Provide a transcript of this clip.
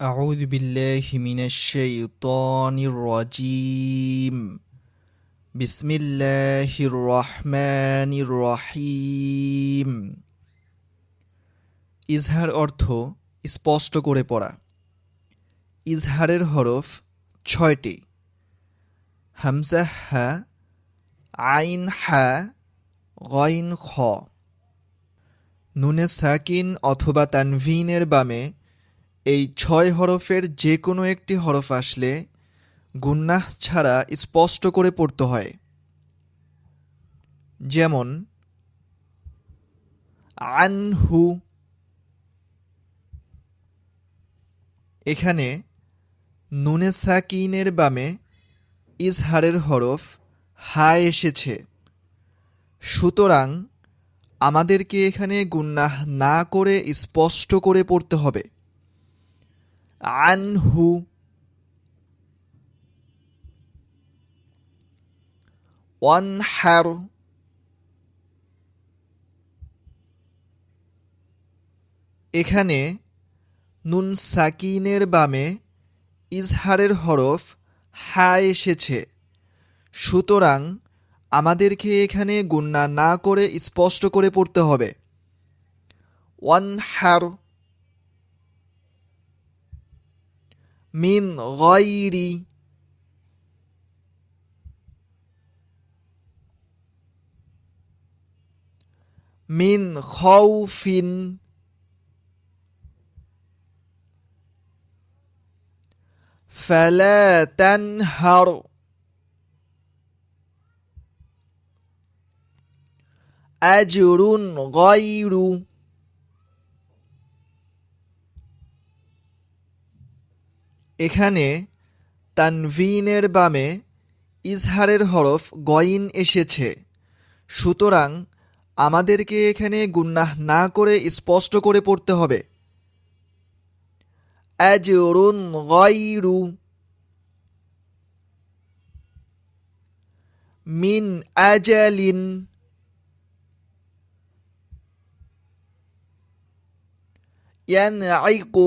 أعوذ بالله من الشيطان الرجيم بسم الله الرحمن الرحيم ইজহার অর্থ স্পষ্ট করে পড়া ইজহারের হরফ ছয়টি হামজা হা আইন হা গইন খ নুনে সাকিন অথবা তানভিনের বামে এই ছয় হরফের যে কোনো একটি হরফ আসলে গুন্নাহ ছাড়া স্পষ্ট করে পড়তে হয়। যেমন, আনহু। এখানে নুনে সাকিনের বামে ইজহারের হরফ হা এসেছে। সুতরাং আমাদেরকে এখানে গুন্নাহ না করে স্পষ্ট করে পড়তে হবে। আনহু। ওয়ানহার। এখানে নুন সাকিনের বামে ইজহারের হরফ হা এসেছে। সুতরাং আমাদেরকে এখানে গুন্না না করে স্পষ্ট করে পড়তে হবে। ওয়ানহার। من غير من خوف فلا تنهر. أجر غير এখানে তানভিনের বামে ইজহারের হরফ গইন এসেছে। সুতরাং আমাদেরকে এখানে গুন্নাহ না করে স্পষ্ট করে পড়তে হবে। আজরুন গয়রু মিন আজালিন ইয়ানআইকু